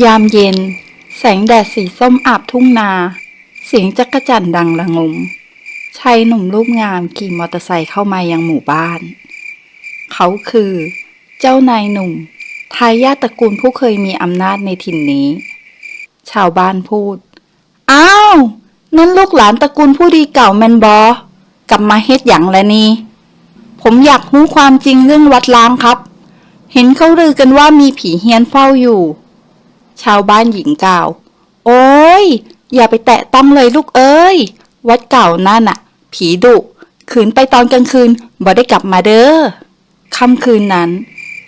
ยามเย็น แสงแดดสีส้มอาบทุ่งนา เสียงจักระจั่นดังระงมชายหนุ่มรูปงามขี่มอเตอร์ไซค์เข้ามายังหมู่บ้าน เขาคือ เจ้านายหนุ่ม ทายาทตระกูลผู้เคยมีอำนาจในถิ่นนี้ ชาวบ้านพูด อ้าว นั่นลูกหลานตระกูลผู้ดีเก่าแมนบอกลับมาเฮ็ดอย่างและนี่ ผมอยากรู้ความจริงเรื่องวัดล้างครับ เห็นเขาลือกันว่ามีผีเฮียนเฝ้าอยู่ ชาวบ้านหญิงกล่าว โอ้ย อย่าไปแตะต้องเลยลูกเอ้ย วัดเก่านั่นน่ะ ผีดุขืนไปตอนกลางคืนบ่ได้กลับมาเด้อค่ำคืนนั้น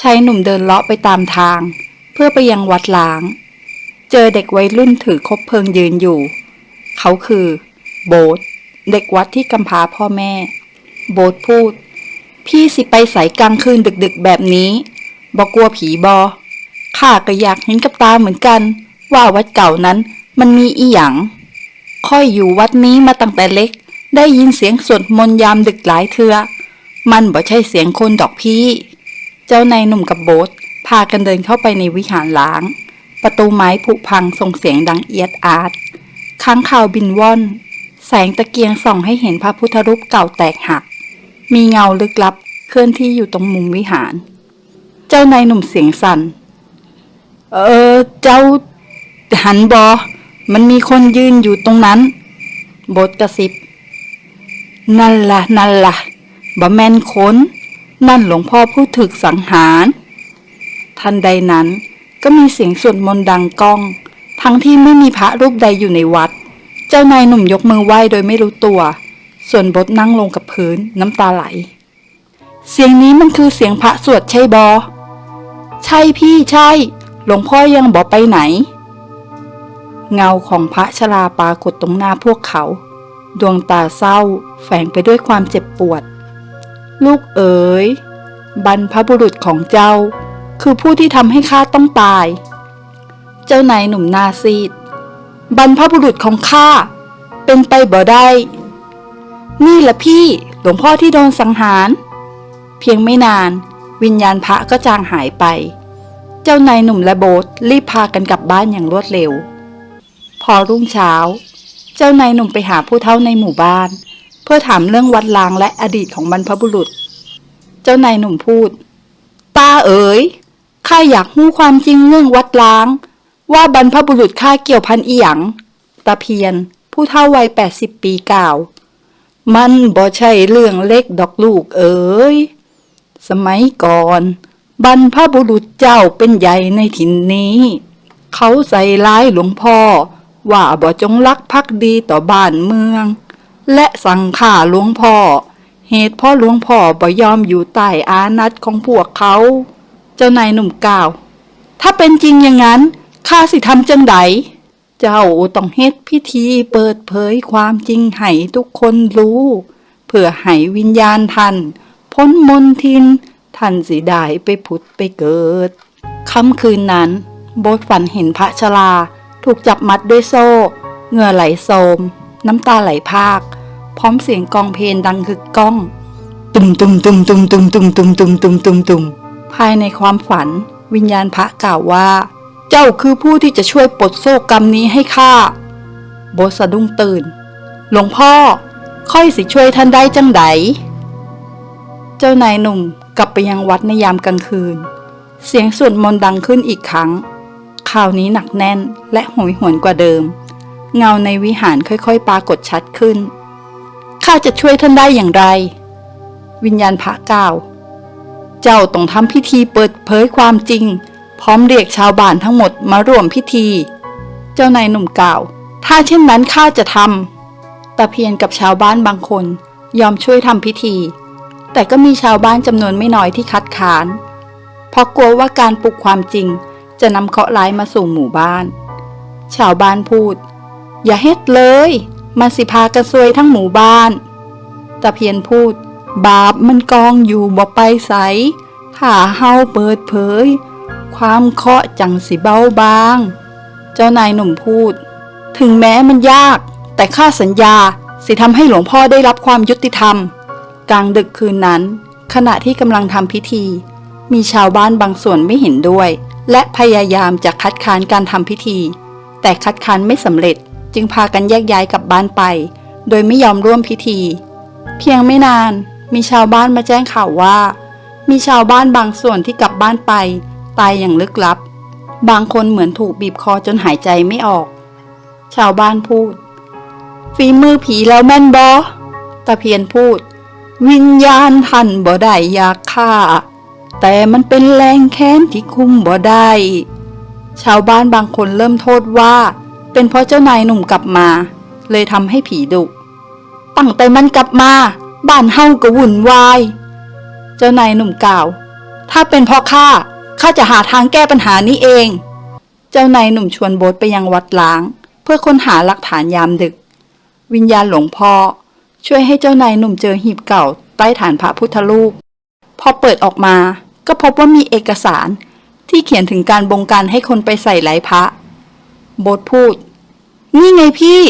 ชายหนุ่มเดินเลาะไปตามทาง เพื่อไปยังวัดล้าง เจอเด็กวัยรุ่นถือคบเพลิงยืนอยู่ เขาคือ โบทเด็กวัดที่กำพร้าพ่อแม่ โบทพูด พี่สิไปใสกลางคืนดึกๆแบบนี้บอกกลัวผีบอ ข้าก็อยากเห็นกับตาเหมือนกัน ว่าวัดเก่านั้นมันมีอีหยังค่อยอยู่วัดนี้มาตั้งแต่เล็ก ได้ยินเสียงสวดมนต์ยามดึกหลายเทือ มันบ่ใช่เสียงคนดอกพี่ เจ้านายหนุ่มกับโบทพากันเดินเข้าไปในวิหารล้าง ประตูไม้ผุพังส่งเสียงดังเอียดอาดค้างข่าวบินว่อน แสงตะเกียงส่องให้เห็นพระพุทธรูปเก่าแตกหัก มีเงาลึกลับเคลื่อนที่อยู่ตรงมุมวิหาร เจ้านายหนุ่มเสียงสัน่น เออ เจ้าหันบอ มันมีคนยืนอยู่ตรงนั้น บทกระซิบ นั่นละ่ะ นั่นละ่ะบ่แมนคนนั่นหลวงพ่อผู้ถึกสังหาร ทันใดนั้นก็มีเสียงสวดมนต์ดังก้อง ทั้งที่ไม่มีพระรูปใดอยู่ในวัด เจ้านายหนุ่มยกมือไหว้โดยไม่รู้ตัว ส่วนบทนั่งลงกับพื้นน้ำตาไหล เสียงนี้มันคือเสียงพระสวดใช่บอ ใช่พี่ใช่ หลวงพ่อยังบอกไปไหน เงาของพระชราปรากฏตรงหน้าพวกเขา ดวงตาเศร้าแฝงไปด้วยความเจ็บปวด ลูกเอ๋ย บรรพบุรุษของเจ้า คือผู้ที่ทำให้ข้าต้องตาย เจ้านายหนุ่มนาซีด บรรพบุรุษของข้าเป็นไปบ่ได้ นี่แหละพี่หลวงพ่อที่โดนสังหาร เพียงไม่นานวิญญาณพระก็จางหายไป เจ้านายหนุ่มและโบทรีบพากันกลับบ้านอย่างรวดเร็ว พอรุ่งเช้า เจ้านายหนุ่มไปหาผู้เฒ่าในหมู่บ้าน เพื่อถามเรื่องวัดล้างและอดีตของบรรพบุรุษ เจ้านายหนุ่มพูด ตาเอ๋ยข้าอยากรู้ความจริงเรื่องวัดล้าง ว่าบรรพบุรุษข้าเกี่ยวพันอีหยังตาเพียน ผู้เฒ่าวัยแปดสิบปีกล่าว มันบ่ใช่เรื่องเล็กดอกลูกเอ๋ยสมัยก่อน บรรพบุรุษเจ้าเป็นใหญ่ในถิ่นนี้ เขาใส่ร้ายหลวงพ่อ ว่าบ่จงรักภักดีต่อบ้านเมือง และสั่งฆ่าหลวงพ่อ เหตุเพราะหลวงพ่อบ่ยอมอยู่ใต้อานัตของพวกเขา เจ้านายหนุ่มกล่าว ถ้าเป็นจริงอย่างนั้นข้าสิทำจังไดเจ้าต้องเฮ็ดพิธีเปิดเผยความจริงให้ทุกคนรู้ เพื่อให้วิญญาณท่านพ้นมนทิน ท่านสิได้ไปผุดไปเกิด ค่ำคืนนั้น โบทฝันเห็นพระชราถูกจับมัดด้วยโซ่ เหงื่อไหลโสม น้ำตาไหลพาก พร้อมเสียงกองเพลงดังคึกก้อง ตุมตุมตุมตุมตุมตุมตุมตุมตุมตุมตุมภายในความฝัน วิญญาณพระกล่าวว่า เจ้าคือผู้ที่จะช่วยปลดโซ่กรรมนี้ให้ข้าโบทสะดุ้งตื่น หลวงพ่อ ค่อยสิช่วยท่านได้จังไดเจ้านายหนุ่ม กลับไปยังวัดในยามกลางคืน เสียงสวดมนต์ดังขึ้นอีกครั้งคราวนี้หนักแน่นและโหยหวนกว่าเดิม เงาในวิหารค่อยๆ ปรากฏชัดขึ้น ข้าจะช่วยท่านได้อย่างไร วิญญาณพระกล่าว เจ้าต้องทำพิธีเปิดเผยความจริง พร้อมเรียกชาวบ้านทั้งหมดมาร่วมพิธี เจ้านายหนุ่มกล่าว ถ้าเช่นนั้นข้าจะทำตะเพียนกับชาวบ้านบางคนยอมช่วยทำพิธี แต่ก็มีชาวบ้านจำนวนไม่น้อยที่คัดค้าน เพราะกลัวว่าการปลุกความจริงจะนำเคราะห์ร้ายมาสู่หมู่บ้าน ชาวบ้านพูด อย่าเฮ็ดเลย มันสิพากันซวยทั้งหมู่บ้านตะเพียนพูด บาปมันกองอยู่บ่ไปใสถ้าเฮาเปิดเผย ความเคาะจังสิเบาบาง เจ้านายหนุ่มพูด ถึงแม้มันยาก แต่ข้าสัญญาสิทำให้หลวงพ่อได้รับความยุติธรรม กลางดึกคืนนั้น ขณะที่กำลังทำพิธี มีชาวบ้านบางส่วนไม่เห็นด้วย และพยายามจะคัดค้านการทำพิธี แต่คัดค้านไม่สำเร็จจึงพากันแยกย้ายกลับบ้านไป โดยไม่ยอมร่วมพิธี เพียงไม่นาน มีชาวบ้านมาแจ้งข่าวว่า มีชาวบ้านบางส่วนที่กลับบ้านไป ตายอย่างลึกลับ บางคนเหมือนถูกบีบคอจนหายใจไม่ออก ชาวบ้านพูด ฝีมือผีแล้วแม่นบอตะเพียนพูด วิญญาณท่านบ่ได้อยากฆ่า แต่มันเป็นแรงแค้นที่คุมบ่ได้ ชาวบ้านบางคนเริ่มโทษว่า เป็นเพราะเจ้านายหนุ่มกลับมา เลยทำให้ผีดุ ตั้งแต่มันกลับมา บ้านเฮาก็วุ่นวาย เจ้านายหนุ่มกล่าว ถ้าเป็นเพราะข้าข้าจะหาทางแก้ปัญหานี้เอง เจ้านายหนุ่มชวนโบ๊ทไปยังวัดล้าง เพื่อค้นหาหลักฐานยามดึก วิญญาณหลวงพ่อ ช่วยให้เจ้านายหนุ่มเจอหีบเก่า ใต้ฐานพระพุทธรูป พอเปิดออกมา ก็พบว่ามีเอกสารที่เขียนถึงการบงการให้คนไปใส่ไหลพระ โบทพูด นี่ไงพี่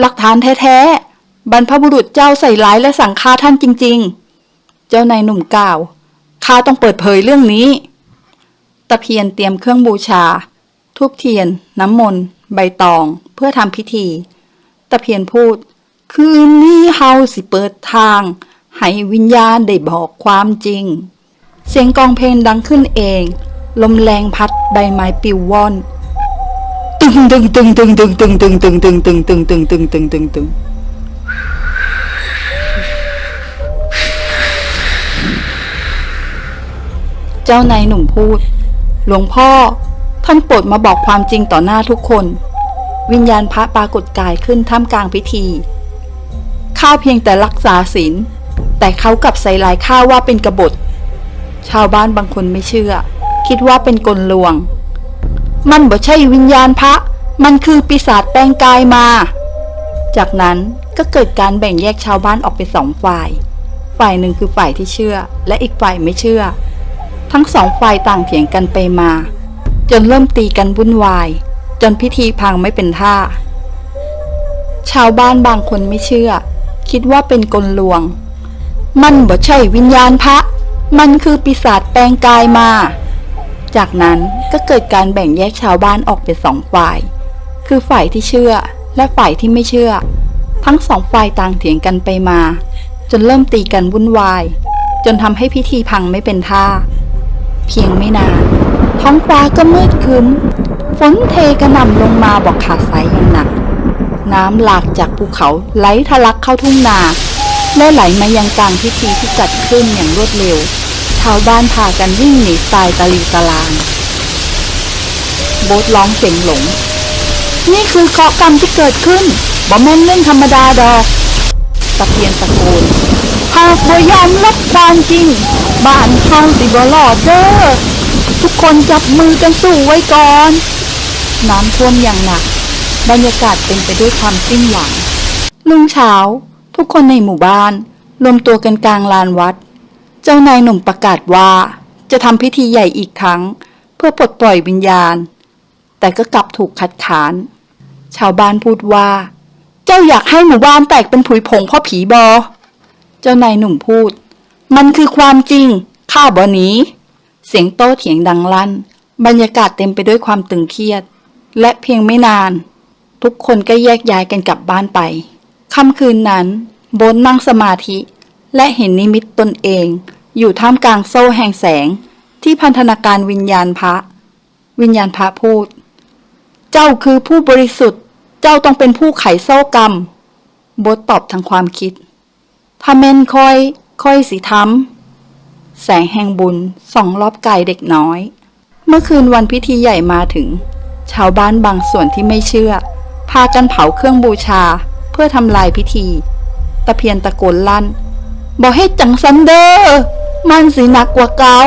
หลักฐานแท้ๆ บรรพบุรุษเจ้าใส่ร้ายและสั่งฆ่าท่านจริง ๆ เจ้านายหนุ่มกล่าว ข้าต้องเปิดเผยเรื่องนี้ ตะเพียนเตรียมเครื่องบูชา ทูบเทียน น้ำมนต์ ใบตอง เพื่อทำพิธี ตะเพียนพูด คืนนี้เฮาสิเปิดทาง ให้วิญญาณได้บอกความจริง เสียงกองเพลงดังขึ้นเอง ลมแรงพัดใบไม้ปลิวว่อน ตึงตึงตึงตึงตึงตึงตึงตึงตึงตึงตึงตึงตึงตึงตึงตึงเจ้านายหนุ่มพูด หลวงพ่อ ท่านโปรดมาบอกความจริงต่อหน้าทุกคน วิญญาณพระปรากฏกายขึ้นท่ามกลางพิธี ข้าเพียงแต่รักษาศีลแต่เขากลับใส่ลายข้าว่าเป็นกบฏ ชาวบ้านบางคนไม่เชื่อ คิดว่าเป็นกลลวง มันบ่ใช่วิญญาณพระ มันคือปีศาจแปลงกายมา จากนั้นก็เกิดการแบ่งแยกชาวบ้านออกเป็นสองฝ่าย ฝ่ายหนึ่งคือฝ่ายที่เชื่อ และอีกฝ่ายไม่เชื่อ ทั้งสองฝ่ายต่างเถียงกันไปมา จนเริ่มตีกันวุ่นวาย จนพิธีพังไม่เป็นท่า ชาวบ้านบางคนไม่เชื่อ คิดว่าเป็นกลลวง มันบ่ใช่วิญญาณพระ มันคือปีศาจแปลงกายมา จากนั้นก็เกิดการแบ่งแยกชาวบ้านออกเป็นสองฝ่าย คือฝ่ายที่เชื่อและฝ่ายที่ไม่เชื่อ ทั้งสองฝ่ายต่างเถียงกันไปมา จนเริ่มตีกันวุ่นวาย จนทำให้พิธีพังไม่เป็นท่า เพียงไม่นานท้องฟ้าก็มืดครึ้ม ฝนเทกระหน่ำลงมาบอกขาดสายอย่างหนัก น้ำหลากจากภูเขาไหลทะลักเข้าทุ่งนา และไหลมายังกลางพิธีที่จัดขึ้นอย่างรวดเร็ว ชาวบ้านพากันวิ่งหนีตายตะลีตะลางโบ๊ทร้องเสียงหลง นี่คือเคราะห์กรรมที่เกิดขึ้นบ่แม่นเรื่องธรรมดาดอกตะเพียนตะโกนหากบ่ยอมรับความจริง บ้านเฮาสิบ่รอดเด้อทุกคนจับมือกันสู้ไว้ก่อน น้ำท่วมอย่างหนัก บรรยากาศเป็นไปด้วยความสิ้นหวัง รุ่งเช้า ทุกคนในหมู่บ้าน รวมตัวกันกลางลานวัด เจ้านายหนุ่มประกาศว่า จะทำพิธีใหญ่อีกครั้ง เพื่อปลดปล่อยวิญญาณ แต่ก็กลับถูกคัดค้าน ชาวบ้านพูดว่า เจ้าอยากให้หมู่บ้านแตกเป็นผุยผงเพ่อผีบอ เจ้านายหนุ่มพูด มันคือความจริง ข้าบอหนี้ เสียงโต้เถียงดังลั่น บรรยากาศเต็มไปด้วยความตึงเครียด และเพียงไม่นาน ทุกคนก็แยกย้ายกันกลับบ้านไปค่ำคืนนั้น โบนนั่งสมาธิ และเห็นนิมิตตนเอง อยู่ท่ามกลางโซ่แห่งแสง ที่พันธนาการวิญญาณพระ วิญญาณพระพูด เจ้าคือผู้บริสุทธิ์ เจ้าต้องเป็นผู้ไขโซ่กรรม โบทตอบทางความคิดถ้าแม่นคอยคอยสิทำแสงแห่งบุญส่องรอบกายเด็กน้อย เมื่อคืนวันพิธีใหญ่มาถึง ชาวบ้านบางส่วนที่ไม่เชื่อ พากันเผาเครื่องบูชาเพื่อทำลายพิธี ตะเพียนตะโกนลั่น บอกให้จังซันเดอร์มันสิหนักกว่าเกา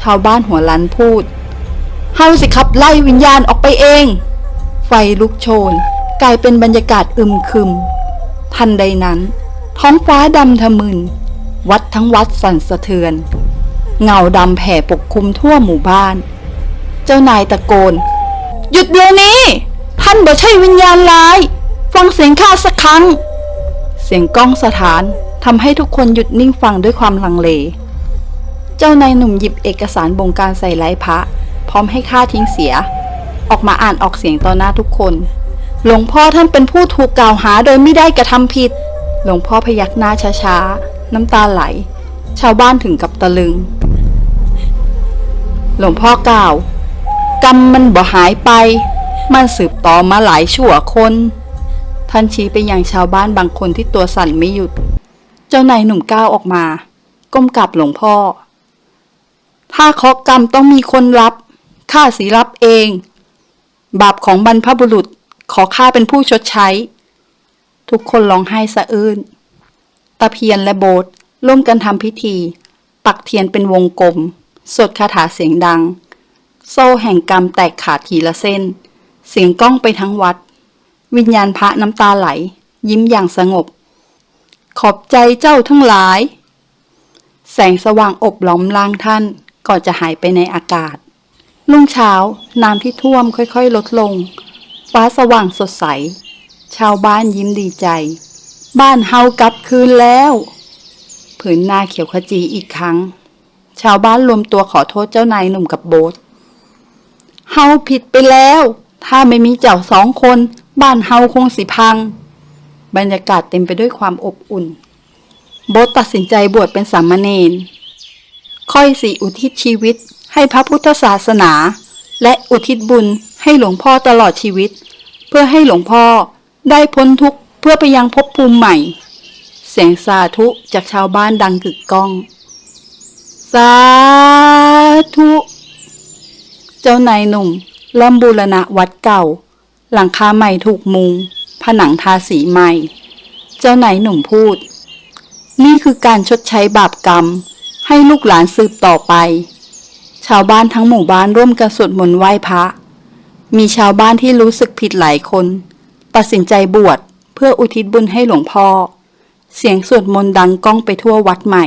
ชาวบ้านหัวลันพูด เฮาสิขับไล่วิญญาณออกไปเอง ไฟลุกโชน กลายเป็นบรรยากาศอึมครึม ทันใดนั้น ท้องฟ้าดำทะมึน วัดทั้งวัดสั่นสะเทือน เงาดำแผ่ปกคลุมทั่วหมู่บ้าน เจ้านายตะโกน หยุดเดี๋ยวนี้ ท่านบ่ใช่วิญญาณร้าย ฟังเสียงข้าสักครั้ง เสียงกล้องสถานทำให้ทุกคนหยุดนิ่งฟังด้วยความลังเล เจ้านายหนุ่มหยิบเอกสารบงการใส่ไร้พระ พร้อมให้ค่าทิ้งเสีย ออกมาอ่านออกเสียงต่อหน้าทุกคน หลวงพ่อท่านเป็นผู้ถูกกล่าวหาโดยไม่ได้กระทำผิด หลวงพ่อพยักหน้าช้าๆ น้ำตาไหล ชาวบ้านถึงกับตะลึง หลวงพ่อกล่าว กรรมมันบ่หายไป มันสืบต่อมาหลายชั่วคน ท่านชี้ไปยังชาวบ้านบางคนที่ตัวสั่นไม่หยุด เจ้านายหนุ่มก้าวออกมา ก้มกราบหลวงพ่อ ถ้าเคาะกรรมต้องมีคนรับ ข้าสีรับเอง บาปของบรรพบุรุษขอข้าเป็นผู้ชดใช้ ทุกคนร้องไห้สะอื้น ตะเพียนและโบสร่วมกันทำพิธี ปักเทียนเป็นวงกลม สวดคาถาเสียงดัง โซ่แห่งกรรมแตกขาดทีละเส้น เสียงก้องไปทั้งวัด วิญญาณพระน้ำตาไหล ยิ้มอย่างสงบ ขอบใจเจ้าทั้งหลาย แสงสว่างอบล้อมร่างท่าน ก่อนจะหายไปในอากาศ รุ่งเช้าน้ำที่ท่วมค่อยๆ ลดลง ฟ้าสว่างสดใส ชาวบ้านยิ้มดีใจ บ้านเฮากลับคืนแล้วผืนนาเขียวขจีอีกครั้ง ชาวบ้านรวมตัวขอโทษเจ้านายหนุ่มกับโบ๊ทเฮาผิดไปแล้ว ถ้าไม่มีเจ้าสองคน บ้านเฮาคงสิพัง บรรยากาศเต็มไปด้วยความอบอุ่น โบ๊ทตัดสินใจบวชเป็นสามเณรค่อยสีอุทิศชีวิตให้พระพุทธศาสนา และอุทิศบุญให้หลวงพ่อตลอดชีวิต เพื่อให้หลวงพ่อได้พ้นทุกข์เพื่อไปยังภพภูมิใหม่ เสียงสาธุจากชาวบ้านดังกึกก้อง สาธุ เจ้านายหนุ่ม เริ่มบูรณะวัดเก่า หลังคาใหม่ถูกมุง ผนังทาสีใหม่ เจ้านายหนุ่มพูด นี่คือการชดใช้บาปกรรม ให้ลูกหลานสืบต่อไป ชาวบ้านทั้งหมู่บ้านร่วมกันสวดมนต์ไหว้พระ มีชาวบ้านที่รู้สึกผิดหลายคน ตัดสินใจบวชเพื่ออุทิศบุญให้หลวงพ่อ เสียงสวดมนต์ดังก้องไปทั่ววัดใหม่